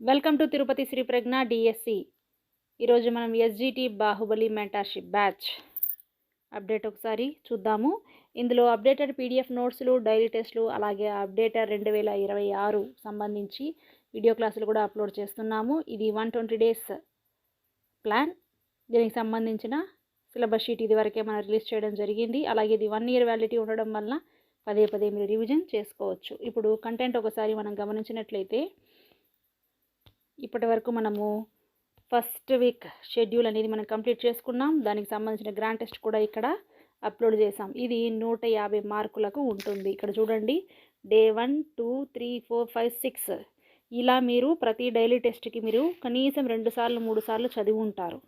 Welcome to Tirupati Sri Prajna DSC ఈరోజు మనం SGT Baahubali mentorship batch update ఒకసారి చూద్దాము. ఇందులో అప్డేటెడ్ పీడిఎఫ్ నోట్స్లు డైరీ టెస్ట్లు అలాగే అప్డేటెడ్ రెండు వేల ఇరవై ఆరు సంబంధించి వీడియో క్లాసులు కూడా అప్లోడ్ చేస్తున్నాము. ఇది వన్ ట్వంటీ డేస్ ప్లాన్. దీనికి సంబంధించిన సిలబస్ షీట్ ఇది వరకే మనం రిలీజ్ చేయడం జరిగింది. అలాగే ఇది వన్ ఇయర్ వ్యాలిటీ ఉండడం వలన పదే పదే మీరు రివిజన్ చేసుకోవచ్చు. ఇప్పుడు కంటెంట్ ఒకసారి మనం గమనించినట్లయితే ఇప్పటి వరకు మనము ఫస్ట్ వీక్ షెడ్యూల్ అనేది మనం కంప్లీట్ చేసుకున్నాం. దానికి సంబంధించిన గ్రాండ్ టెస్ట్ కూడా ఇక్కడ అప్లోడ్ చేసాం ఇది నూట యాభై మార్కులకు ఉంటుంది. ఇక్కడ చూడండి. Day one two three four five six. ఇలా మీరు ప్రతి డైలీ టెస్ట్కి మీరు కనీసం రెండు సార్లు మూడు సార్లు చదివి ఉంటారు.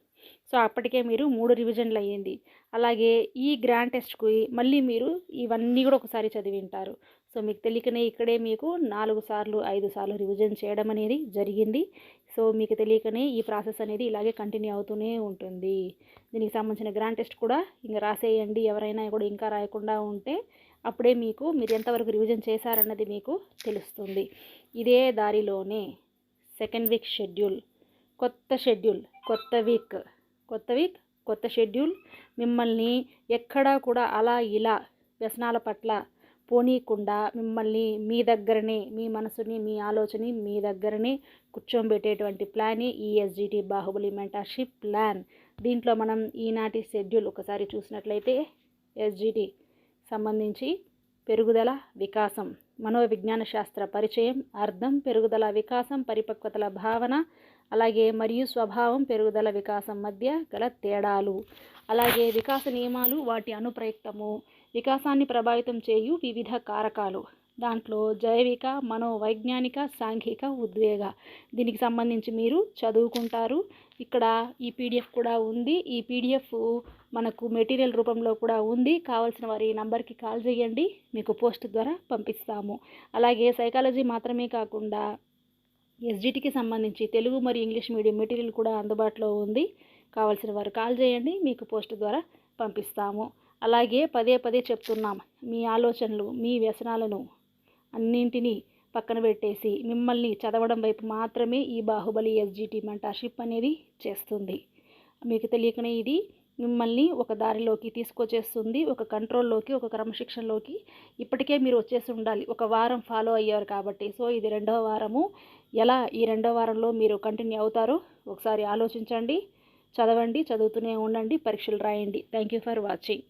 సో అప్పటికే మీరు మూడు రివిజన్లు అయ్యింది. అలాగే ఈ గ్రాండ్ టెస్ట్కి మళ్ళీ మీరు ఇవన్నీ కూడా ఒకసారి చదివి ఉంటారు. సో మీకు తెలియకనే ఇక్కడే మీకు నాలుగు సార్లు ఐదు సార్లు రివిజన్ చేయడం అనేది జరిగింది. సో మీకు తెలియకనే ఈ ప్రాసెస్ అనేది ఇలాగే కంటిన్యూ అవుతూనే ఉంటుంది. దీనికి సంబంధించిన గ్రాండ్ టెస్ట్ కూడా ఇంకా రాసేయండి. ఎవరైనా కూడా ఇంకా రాయకుండా ఉంటే అప్పుడే మీకు మీరు ఎంతవరకు రివిజన్ చేశారన్నది మీకు తెలుస్తుంది. ఇదే దారిలోనే సెకండ్ వీక్ షెడ్యూల్ కొత్త షెడ్యూల్ కొత్త వీక్ కొత్త వీక్ కొత్త షెడ్యూల్. మిమ్మల్ని ఎక్కడా కూడా అలా ఇలా వ్యసనాల పట్ల పోనీయకుండా మిమ్మల్ని మీ దగ్గరనే మీ మనసుని మీ ఆలోచని మీ దగ్గరనే కూర్చోబెట్టేటువంటి ప్లాన్ని ఈ ఎస్జిటి బాహుబలి మెంటర్షిప్ ప్లాన్. దీంట్లో మనం ఈనాటి షెడ్యూల్ ఒకసారి చూసినట్లయితే ఎస్జిటి సంబంధించి పెరుగుదల వికాసం మనోవిజ్ఞాన శాస్త్ర పరిచయం అర్థం పెరుగుదల వికాసం పరిపక్వతల భావన అలాగే మరియు స్వభావం పెరుగుదల వికాసం మధ్య గల తేడాలు. అలాగే వికాస నియమాలు వాటి అనుప్రయుక్తము. వికాసాన్ని ప్రభావితం చేయు వివిధ కారకాలు. దాంట్లో జైవిక మనోవైజ్ఞానిక సాంఘిక ఉద్వేగ. దీనికి సంబంధించి మీరు చదువుకుంటారు. ఇక్కడ ఈ పీడిఎఫ్ కూడా ఉంది. ఈ పీడిఎఫ్ మనకు మెటీరియల్ రూపంలో కూడా ఉంది. కావాల్సిన వారి నంబర్కి కాల్ చేయండి. మీకు పోస్ట్ ద్వారా పంపిస్తాము. అలాగే సైకాలజీ మాత్రమే కాకుండా ఎస్జిటికి సంబంధించి తెలుగు మరియు ఇంగ్లీష్ మీడియం మెటీరియల్ కూడా అందుబాటులో ఉంది. కావాల్సిన వారు కాల్ చేయండి. మీకు పోస్ట్ ద్వారా పంపిస్తాము. అలాగే పదే పదే చెప్తున్నాం. మీ ఆలోచనలు మీ వ్యసనాలను అన్నింటినీ పక్కన పెట్టేసి మిమ్మల్ని చదవడం వైపు మాత్రమే ఈ బాహుబలి ఎస్జిటి మెంటర్షిప్ అనేది చేస్తుంది. మీకు తెలియకనే ఇది మిమ్మల్ని ఒక దారిలోకి తీసుకొచ్చేస్తుంది ఒక కంట్రోల్లోకి ఒక క్రమశిక్షణలోకి. ఇప్పటికే మీరు వచ్చేసి ఉండాలి. ఒక వారం ఫాలో అయ్యారు కాబట్టి. సో ఇది రెండవ వారము. ఎలా ఈ రెండవ వారంలో మీరు కంటిన్యూ అవుతారో ఒకసారి ఆలోచించండి చదవండి చదువుతూనే ఉండండి పరీక్షలు రాయండి. Thank you for watching